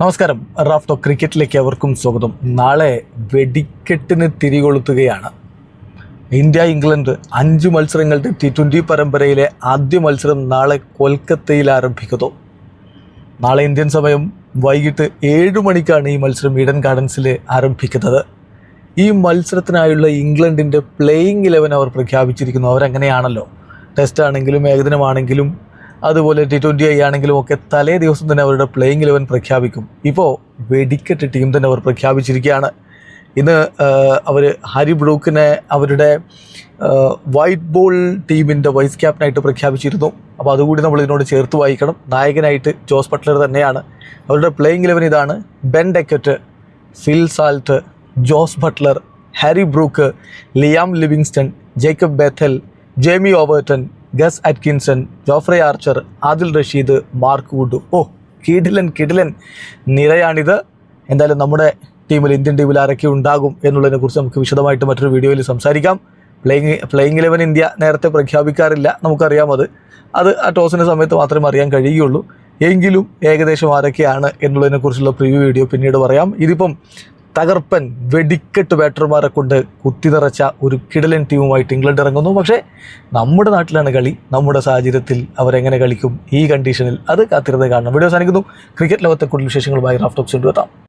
നമസ്കാരം. റാഫ്റ്റോ ക്രിക്കറ്റിലേക്ക് അവർക്കും സ്വാഗതം. നാളെ വെടിക്കെട്ടിന് തിരികൊളുത്തുകയാണ്. ഇന്ത്യ ഇംഗ്ലണ്ട് അഞ്ച് മത്സരങ്ങളുടെ ടി ട്വന്റി പരമ്പരയിലെ ആദ്യ മത്സരം നാളെ കൊൽക്കത്തയിൽ ആരംഭിക്കുന്നു. നാളെ ഇന്ത്യൻ സമയം വൈകിട്ട് ഏഴ് മണിക്കാണ് ഈ മത്സരം ഈഡൻ ഗാർഡൻസിൽ ആരംഭിക്കുന്നത്. ഈ മത്സരത്തിനായുള്ള ഇംഗ്ലണ്ടിന്റെ പ്ലേയിങ് ഇലവൻ അവർ പ്രഖ്യാപിച്ചിരിക്കുന്നു. അവരങ്ങനെയാണല്ലോ. ടെസ്റ്റ് ആണെങ്കിലും ഏകദിനമാണെങ്കിലും അതുപോലെ ടി ട്വന്റി ഐ ആണെങ്കിലും ഒക്കെ തലേ ദിവസം തന്നെ അവരുടെ പ്ലേയിങ് ഇലവൻ പ്രഖ്യാപിക്കും. ഇപ്പോൾ വെടിക്കെട്ട് ടീം തന്നെ അവർ പ്രഖ്യാപിച്ചിരിക്കുകയാണ്. ഇന്ന് അവർ ഹാരി ബ്രൂക്കിനെ അവരുടെ വൈറ്റ് ബോൾ ടീമിന്റെ വൈസ് ക്യാപ്റ്റനായിട്ട് പ്രഖ്യാപിച്ചിരുന്നു. അപ്പോൾ അതുകൂടി നമ്മൾ ഇതിനോട് ചേർത്ത് വായിക്കണം. നായകനായിട്ട് ജോസ് ബട്ട്ലർ തന്നെയാണ്. അവരുടെ പ്ലേയിങ് ഇലവൻ ഇതാണ് Ben Duckett Phil Salt Jos Buttler Harry Brook Liam Livingstone Jacob Bethell Jamie Overton Gus Atkinson Jofra Archer Adil Rashid Mark Wood. ഓ കിടിലൻ കിടിലൻ നിരയാണിത്. എന്തായാലും നമ്മുടെ ടീമിൽ ഇന്ത്യൻ ടീമിൽ ആരൊക്കെ ഉണ്ടാകും എന്നുള്ളതിനെ കുറിച്ച് നമുക്ക് വിശദമായിട്ട് മറ്റൊരു വീഡിയോയിൽ സംസാരിക്കാം. പ്ലേയിങ് പ്ലേയിങ് ഇലവൻ ഇന്ത്യ നേരത്തെ പ്രഖ്യാപിക്കാറില്ല നമുക്കറിയാം അത്. അത് ആ ടോസിന്റെ സമയത്ത് മാത്രമേ അറിയാൻ കഴിയുകയുള്ളൂ. എങ്കിലും ഏകദേശം ആരൊക്കെയാണ് എന്നുള്ളതിനെക്കുറിച്ചുള്ള പ്രിവ്യൂ വീഡിയോ പിന്നീട് പറയാം. ഇതിപ്പം തകർപ്പൻ വെടിക്കെട്ട് ബാറ്റർമാരെ കൊണ്ട് കുത്തി നിറച്ച ഒരു കിടലൻ ടീമുമായിട്ട് ഇംഗ്ലണ്ട് ഇറങ്ങുന്നു. പക്ഷേ നമ്മുടെ നാട്ടിലാണ് കളി. നമ്മുടെ സാഹചര്യത്തിൽ അവരെങ്ങനെ കളിക്കും ഈ കണ്ടീഷനിൽ അത് കാത്തിരുന്ന് കാണണം. വീഡിയോ സാധിക്കുന്നു ക്രിക്കറ്റ് ലോകത്തെ കൂടുതൽ വിശേഷങ്ങളുമായി റാഫ്റ്റോക്സ് കൊണ്ടുവെത്താം.